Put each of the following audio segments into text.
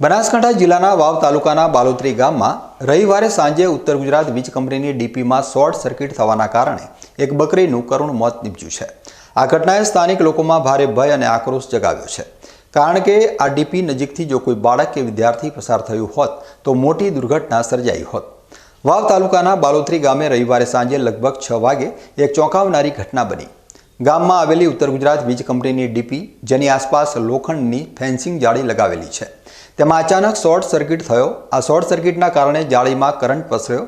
બનાસકાંઠા જિલ્લાના વાવ તાલુકાના બાલોત્રી ગામમાં રવિવારે સાંજે ઉત્તર ગુજરાત વીજ કંપનીની ડીપીમાં શોર્ટ સર્કિટ થવાના કારણે એક બકરીનું કરુણ મોત નીપજ્યું છે. આ ઘટનાએ સ્થાનિક લોકોમાં ભારે ભય અને આક્રોશ જગાવ્યો છે. કારણ કે આ ડીપી નજીકથી જો કોઈ બાળક કે વિદ્યાર્થી પસાર થયું હોત, તો મોટી દુર્ઘટના સર્જાઈ હોત. વાવ તાલુકાના બાલોત્રી ગામે રવિવારે સાંજે લગભગ છ વાગે એક ચોંકાવનારી ઘટના બની. ગામમાં આવેલી ઉત્તર ગુજરાત વીજ કંપનીની ડીપી, જેની આસપાસ લોખંડની ફેન્સિંગ જાળી લગાવેલી છે. તેમાં અચાનક શોર્ટ સર્કિટ થયો. આ શોર્ટ સર્કિટના કારણે જાળીમાં કરંટ પસર્યો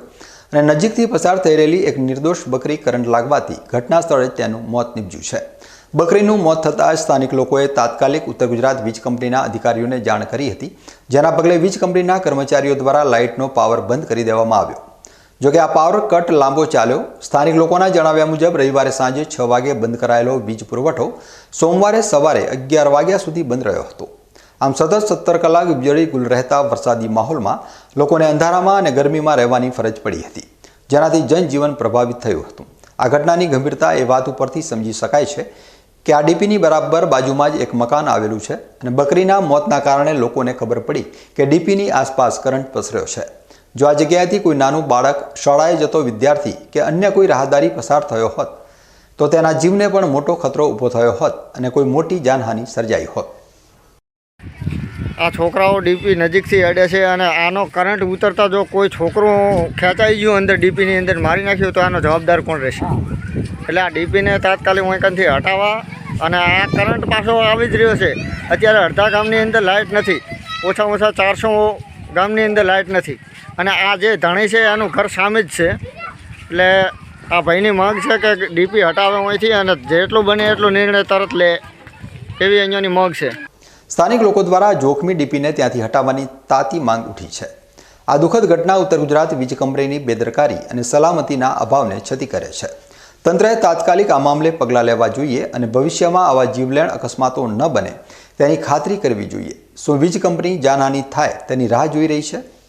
અને નજીકથી પસાર થઈ રહેલી એક નિર્દોષ બકરી કરંટ લાગવાથી ઘટના સ્થળે તેનું મોત નીપજ્યું છે. બકરીનું મોત થતાં સ્થાનિક લોકોએ તાત્કાલિક ઉત્તર ગુજરાત વીજ કંપનીના અધિકારીઓને જાણ કરી હતી, જેના પગલે વીજ કંપનીના કર્મચારીઓ દ્વારા લાઇટનો પાવર બંધ કરી દેવામાં આવ્યો. જોકે આ પાવર કટ લાંબો ચાલ્યો. સ્થાનિક લોકોના જણાવ્યા મુજબ રવિવારે સાંજે છ વાગે બંધ કરાયેલો વીજ પુરવઠો સોમવારે સવારે અગિયાર વાગ્યા સુધી બંધ રહ્યો હતો. આમ સતત સત્તર કલાક વીજળી ગુલ રહેતા વરસાદી માહોલમાં લોકોને અંધારામાં અને ગરમીમાં રહેવાની ફરજ પડી હતી. જેનાથી જનજીવન પ્રભાવિત થયું હતું. આ ઘટનાની ગંભીરતા એ વાત ઉપરથી સમજી શકાય છે કે આ ડીપીની બરાબર બાજુમાં જ એક મકાન આવેલું છે અને બકરીના મોતના કારણે લોકોને ખબર પડી કે ડીપીની આસપાસ કરંટ પસર્યો છે. જો આ જગ્યાએથી કોઈ નાનું બાળક શાળાએ જતો વિદ્યાર્થી કે અન્ય કોઈ રાહદારી પસાર થયો હોત, તો તેના જીવને પણ મોટો ખતરો ઊભો થયો હોત અને કોઈ મોટી જાનહાનિ સર્જાઈ હોત. આ છોકરાઓ ડીપી નજીકથી અડે છે અને આનો કરંટ ઉતરતા જો કોઈ છોકરો ખેંચાઈ ગયું અંદર ડીપીની અંદર મારી નાખ્યો તો આનો જવાબદાર કોણ રહેશે? એટલે આ ડીપીને તાત્કાલિક અહીંથી હટાવવા અને આ કરંટ પાછો આવી જ રહ્યો છે. અત્યારે અડધા ગામની અંદર લાઇટ નથી. ઓછામાં ઓછા ચારસો ગામની અંદર લાઇટ નથી. અને આ જે ધણી છે, એનું ઘર સામે જ છે. એટલે આ ભાઈની માંગ છે કે ડીપી હટાવે અહીંથી અને જેટલું બને એટલું નિર્ણય તરત લે એવી અહીંયાની માંગ છે. સ્થાનિક લોકો દ્વારા જોખમી ડીપીને ત્યાંથી હટાવવાની તાતી માંગ ઉઠી છે. આ દુઃખદ ઘટના ઉત્તર ગુજરાત વીજ કંપનીની બેદરકારી અને સલામતીના અભાવને છતી કરે છે. તંત્રએ તાત્કાલિક આ મામલે પગલાં લેવા જોઈએ અને ભવિષ્યમાં આવા જીવલેણ અકસ્માતો ન બને. તેની ખાતરી કરવી જોઈએ. શું વીજ કંપની જાનહાનિ થાય તેની રાહ જોઈ રહી છે?